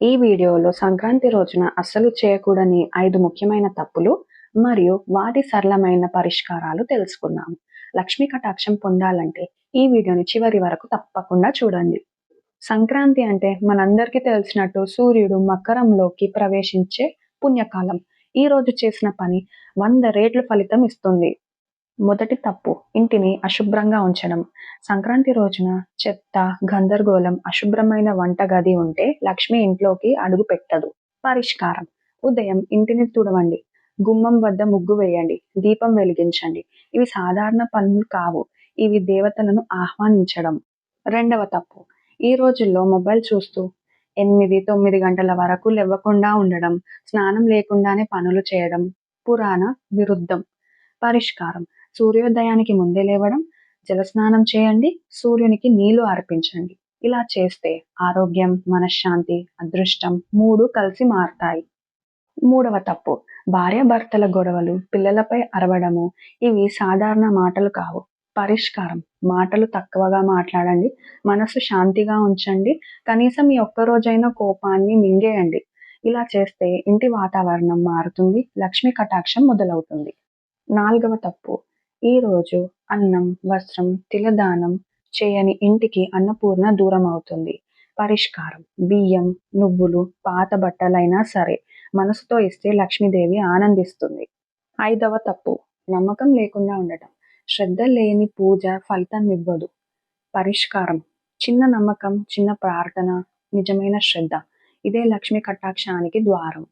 ఈ వీడియోలో సంక్రాంతి రోజున అస్సలు చేయకూడని ఐదు ముఖ్యమైన తప్పులు మరియు వాటి సరళమైన పరిష్కారాలు తెలుసుకుందాం. లక్ష్మీ కటాక్షం పొందాలంటే ఈ వీడియోని చివరి వరకు తప్పకుండా చూడండి. సంక్రాంతి అంటే మనందరికీ తెలిసినట్టు సూర్యుడు మకరంలోకి ప్రవేశించే పుణ్యకాలం. ఈ రోజు చేసిన పని వంద రేట్లు ఫలితం ఇస్తుంది. మొదటి తప్పు ఇంటిని అశుభ్రంగా ఉంచడం. సంక్రాంతి రోజున చెత్త గందరగోళం అశుభ్రమైన వంటగది ఉంటే లక్ష్మి ఇంట్లోకి అడుగు పెట్టదు. పరిష్కారం. ఉదయం ఇంటిని తుడవండి. గుమ్మం వద్ద ముగ్గు వేయండి. దీపం వెలిగించండి. ఇవి సాధారణ పనులు కావు. ఇవి దేవతలను ఆహ్వానించడం. రెండవ తప్పు. ఈ రోజుల్లో మొబైల్ చూస్తూ ఎనిమిది తొమ్మిది గంటల వరకు లేవకుండా ఉండడం స్నానం లేకుండానే పనులు చేయడం. పురాణ విరుద్ధం. పరిష్కారం. సూర్యోదయానికి ముందే లేవడం జలస్నానం చేయండి సూర్యునికి నీళ్ళు అర్పించండి. ఇలా చేస్తే ఆరోగ్యం మనశ్శాంతి అదృష్టం మూడు కలిసి మారతాయి. మూడవ తప్పు భార్యాభర్తల గొడవలు పిల్లలపై అరవడము ఇవి సాధారణ మాటలు కావు. పరిష్కారం మాటలు తక్కువగా మాట్లాడండి మనసు శాంతిగా ఉంచండి కనీసం ఈ ఒక్కరోజైనా కోపాన్ని మింగేయండి. ఇలా చేస్తే ఇంటి వాతావరణం మారుతుంది లక్ష్మీ కటాక్షం మొదలవుతుంది. నాలుగవ తప్పు ఈ రోజు అన్నం వస్త్రం తిలదానం చేయని ఇంటికి అన్నపూర్ణ దూరం అవుతుంది పరిష్కారం. బియ్యం నువ్వులు పాత బట్టలైనా సరే మనసుతో ఇస్తే లక్ష్మీదేవి ఆనందిస్తుంది. ఐదవ తప్పు. నమ్మకం లేకుండా ఉండటం. శ్రద్ధ లేని పూజ ఫలితం ఇవ్వదు. పరిష్కారం. చిన్న నమ్మకం చిన్న ప్రార్థన నిజమైన శ్రద్ధ. ఇదే లక్ష్మీ కటాక్షానికి ద్వారం.